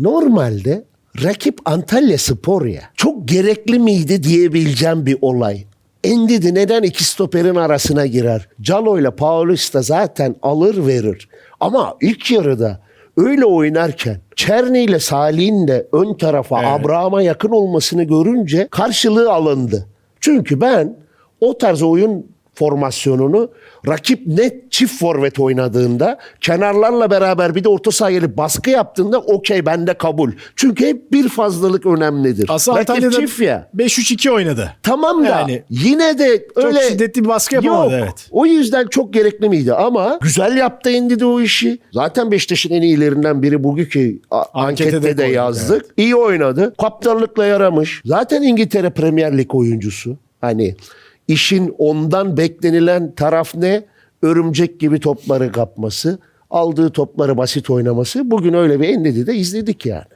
Normalde rakip Antalya Spor ya. Çok gerekli miydi diyebileceğim bir olay. Endidi neden iki stoperin arasına girer? Calo ile Paulista zaten alır verir. Ama ilk yarıda öyle oynarken Çerni ile Salih'in de ön tarafa Abraham'a yakın olmasını görünce karşılığı alındı. Çünkü ben o tarz oyun formasyonunu rakip net çift forvet oynadığında kenarlarla beraber bir de orta sahaya baskı yaptığında okey bende kabul. Çünkü hep bir fazlalık önemlidir. Aslında rakip Antalya'da çift ya. 5-3-2 oynadı. Tamam da Yani yine de öyle şiddetli bir baskı yapamadı, Yok. evet. O yüzden çok gerekli miydi ama güzel yaptı indi de o işi. Zaten Beşiktaş'ın en iyilerinden biri bugünkü a- Ankete de ankette de koyduk, yazdık. İyi oynadı. Kaptanlıkla yaramış. Zaten İngiltere Premier Lig oyuncusu. Hani işin ondan beklenilen taraf ne? Örümcek gibi topları kapması. Aldığı topları basit oynaması. Bugün öyle bir endidi de izledik yani.